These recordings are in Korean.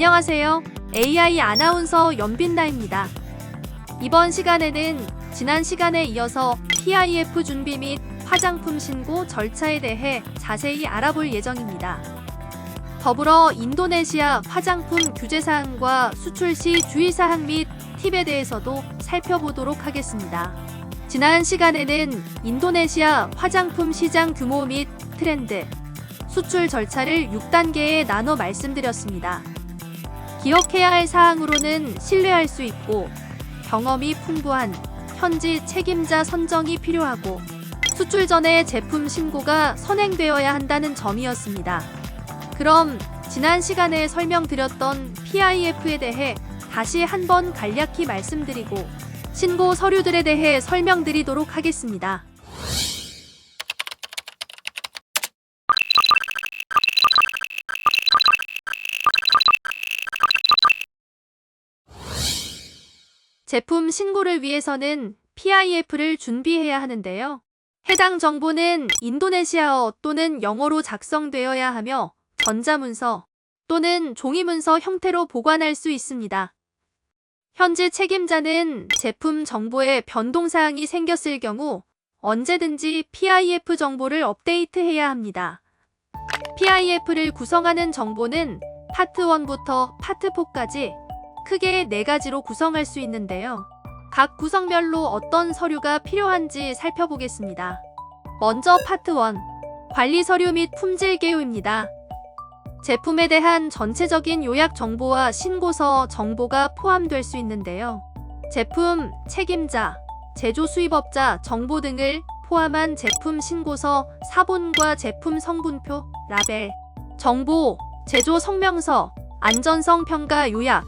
안녕하세요. AI 아나운서 연빈나입니다. 이번 시간에는 지난 시간에 이어서 PIF 준비 및 화장품 신고 절차에 대해 자세히 알아볼 예정입니다. 더불어 인도네시아 화장품 규제 사항과 수출 시 주의 사항 및 팁에 대해서도 살펴보도록 하겠습니다. 지난 시간에는 인도네시아 화장품 시장 규모 및 트렌드, 수출 절차를 6단계에 나눠 말씀드렸습니다. 기억해야 할 사항으로는 신뢰할 수 있고 경험이 풍부한 현지 책임자 선정이 필요하고 수출 전에 제품 신고가 선행되어야 한다는 점이었습니다. 그럼 지난 시간에 설명드렸던 PIF에 대해 다시 한번 간략히 말씀드리고 신고 서류들에 대해 설명드리도록 하겠습니다. 제품 신고를 위해서는 PIF를 준비해야 하는데요. 해당 정보는 인도네시아어 또는 영어로 작성되어야 하며 전자문서 또는 종이문서 형태로 보관할 수 있습니다. 현지 책임자는 제품 정보에 변동사항이 생겼을 경우 언제든지 PIF 정보를 업데이트해야 합니다. PIF를 구성하는 정보는 파트 1부터 파트 4까지 크게 네 가지로 구성할 수 있는데요. 각 구성별로 어떤 서류가 필요한지 살펴보겠습니다. 먼저 파트 1. 관리 서류 및 품질 개요입니다. 제품에 대한 전체적인 요약 정보와 신고서 정보가 포함될 수 있는데요. 제품, 책임자, 제조 수입업자 정보 등을 포함한 제품 신고서, 사본과 제품 성분표, 라벨, 정보, 제조 성명서, 안전성 평가 요약,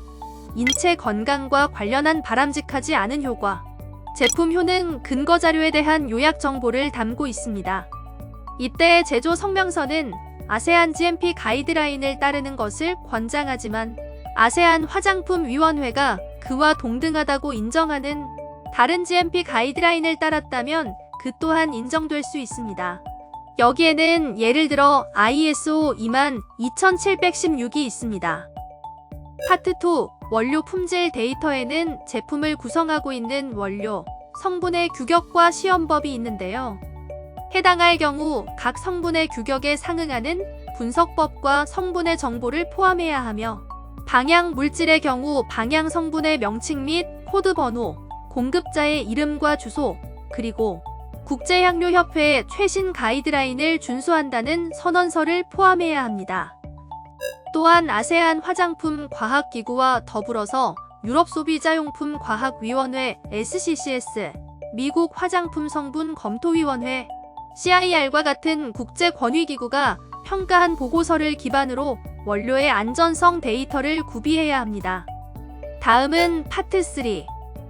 인체 건강과 관련한 바람직하지 않은 효과, 제품 효능 근거 자료에 대한 요약 정보를 담고 있습니다. 이때 제조 성명서는 아세안 GMP 가이드라인을 따르는 것을 권장하지만 아세안 화장품 위원회가 그와 동등하다고 인정하는 다른 GMP 가이드라인을 따랐다면 그 또한 인정될 수 있습니다. 여기에는 예를 들어 ISO 22716이 있습니다. 파트 2 원료 품질 데이터에는 제품을 구성하고 있는 원료, 성분의 규격과 시험법이 있는데요. 해당할 경우 각 성분의 규격에 상응하는 분석법과 성분의 정보를 포함해야 하며 방향 물질의 경우 방향 성분의 명칭 및 코드 번호, 공급자의 이름과 주소, 그리고 국제향료협회의 최신 가이드라인을 준수한다는 선언서를 포함해야 합니다. 또한 아세안 화장품 과학기구와 더불어서 유럽 소비자용품 과학위원회 SCCS, 미국 화장품 성분 검토위원회 CIR과 같은 국제 권위기구가 평가한 보고서를 기반으로 원료의 안전성 데이터를 구비해야 합니다. 다음은 파트 3.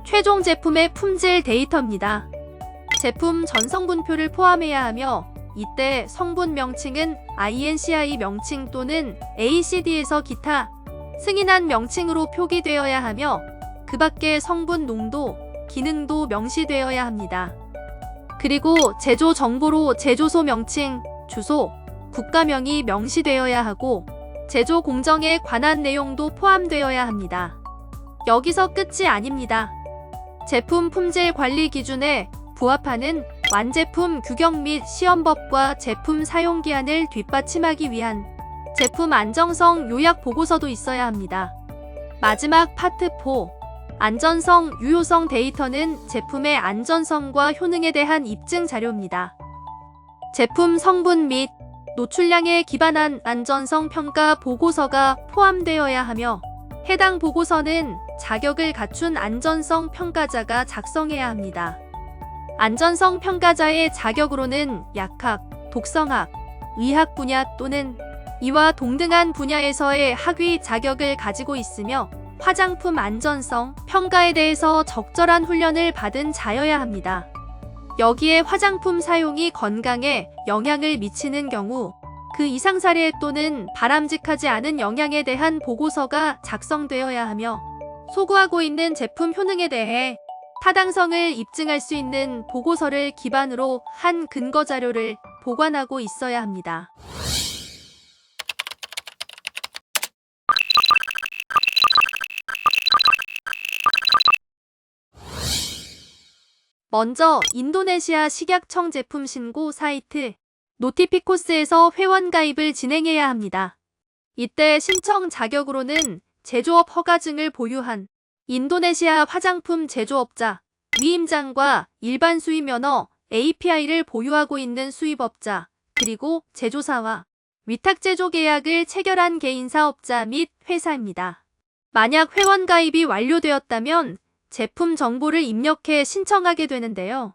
최종 제품의 품질 데이터입니다. 제품 전성분표를 포함해야 하며 이때 성분 명칭은 INCI 명칭 또는 ACD에서 기타 승인한 명칭으로 표기되어야 하며 그 밖에 성분 농도, 기능도 명시되어야 합니다. 그리고 제조 정보로 제조소 명칭, 주소, 국가명이 명시되어야 하고 제조 공정에 관한 내용도 포함되어야 합니다. 여기서 끝이 아닙니다. 제품 품질 관리 기준에 부합하는 완제품 규격 및 시험법과 제품 사용 기한을 뒷받침하기 위한 제품 안정성 요약 보고서도 있어야 합니다. 마지막 파트 4 안전성 유효성 데이터는 제품의 안전성과 효능에 대한 입증 자료입니다. 제품 성분 및 노출량에 기반한 안전성 평가 보고서가 포함되어야 하며 해당 보고서는 자격을 갖춘 안전성 평가자가 작성해야 합니다. 안전성 평가자의 자격으로는 약학, 독성학, 의학 분야 또는 이와 동등한 분야에서의 학위 자격을 가지고 있으며 화장품 안전성 평가에 대해서 적절한 훈련을 받은 자여야 합니다. 여기에 화장품 사용이 건강에 영향을 미치는 경우 그 이상 사례 또는 바람직하지 않은 영향에 대한 보고서가 작성되어야 하며 소구하고 있는 제품 효능에 대해 타당성을 입증할 수 있는 보고서를 기반으로 한 근거 자료를 보관하고 있어야 합니다. 먼저 인도네시아 식약청 제품 신고 사이트 노티피코스에서 회원 가입을 진행해야 합니다. 이때 신청 자격으로는 제조업 허가증을 보유한 인도네시아 화장품 제조업자, 위임장과 일반 수입 면허 API를 보유하고 있는 수입업자, 그리고 제조사와 위탁 제조 계약을 체결한 개인 사업자 및 회사입니다. 만약 회원 가입이 완료되었다면 제품 정보를 입력해 신청하게 되는데요.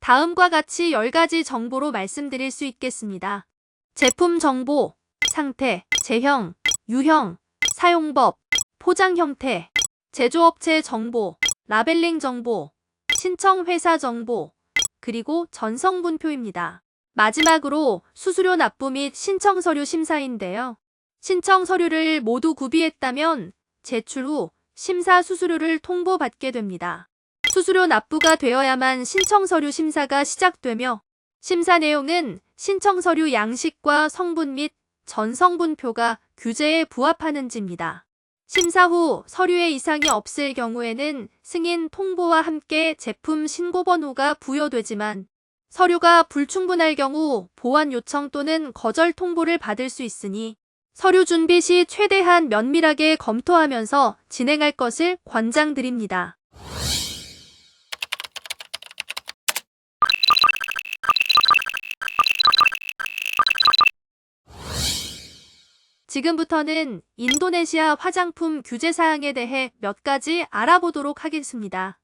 다음과 같이 10가지 정보로 말씀드릴 수 있겠습니다. 제품 정보, 상태, 제형, 유형, 사용법, 포장 형태, 제조업체 정보, 라벨링 정보, 신청 회사 정보, 그리고 전성분표입니다. 마지막으로 수수료 납부 및 신청 서류 심사인데요. 신청 서류를 모두 구비했다면 제출 후 심사 수수료를 통보받게 됩니다. 수수료 납부가 되어야만 신청 서류 심사가 시작되며 심사 내용은 신청 서류 양식과 성분 및 전성분표가 규제에 부합하는지입니다. 심사 후 서류에 이상이 없을 경우에는 승인 통보와 함께 제품 신고 번호가 부여되지만 서류가 불충분할 경우 보완 요청 또는 거절 통보를 받을 수 있으니 서류 준비 시 최대한 면밀하게 검토하면서 진행할 것을 권장드립니다. 지금부터는 인도네시아 화장품 규제 사항에 대해 몇 가지 알아보도록 하겠습니다.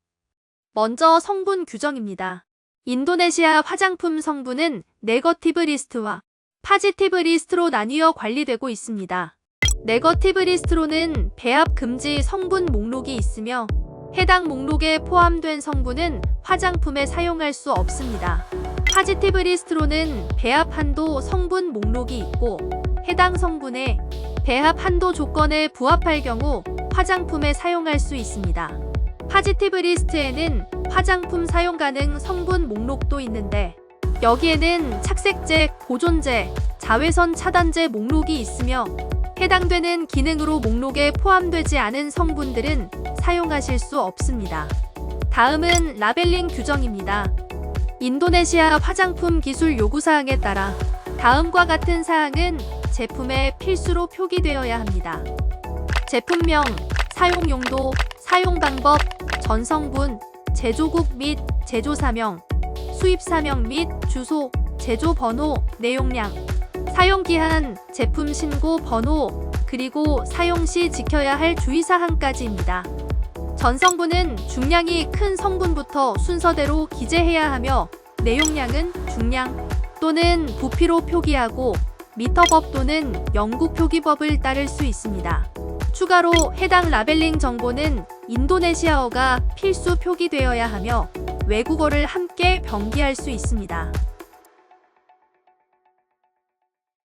먼저 성분 규정입니다. 인도네시아 화장품 성분은 네거티브 리스트와 파지티브 리스트로 나뉘어 관리되고 있습니다. 네거티브 리스트로는 배합 금지 성분 목록이 있으며 해당 목록에 포함된 성분은 화장품에 사용할 수 없습니다. 파지티브 리스트로는 배합 한도 성분 목록이 있고 해당 성분의 배합 한도 조건에 부합할 경우 화장품에 사용할 수 있습니다. 파지티브 리스트에는 화장품 사용 가능 성분 목록도 있는데 여기에는 착색제, 보존제, 자외선 차단제 목록이 있으며 해당되는 기능으로 목록에 포함되지 않은 성분들은 사용하실 수 없습니다. 다음은 라벨링 규정입니다. 인도네시아 화장품 기술 요구 사항에 따라 다음과 같은 사항은 제품에 필수로 표기되어야 합니다. 제품명, 사용 용도, 사용 방법, 전성분, 제조국 및 제조사명, 수입사명 및 주소, 제조 번호, 내용량, 사용기한, 제품 신고 번호, 그리고 사용 시 지켜야 할 주의사항까지입니다. 전성분은 중량이 큰 성분부터 순서대로 기재해야 하며 내용량은 중량 또는 부피로 표기하고 미터법 또는 영국 표기법을 따를 수 있습니다. 추가로 해당 라벨링 정보는 인도네시아어가 필수 표기되어야 하며 외국어를 함께 병기할 수 있습니다.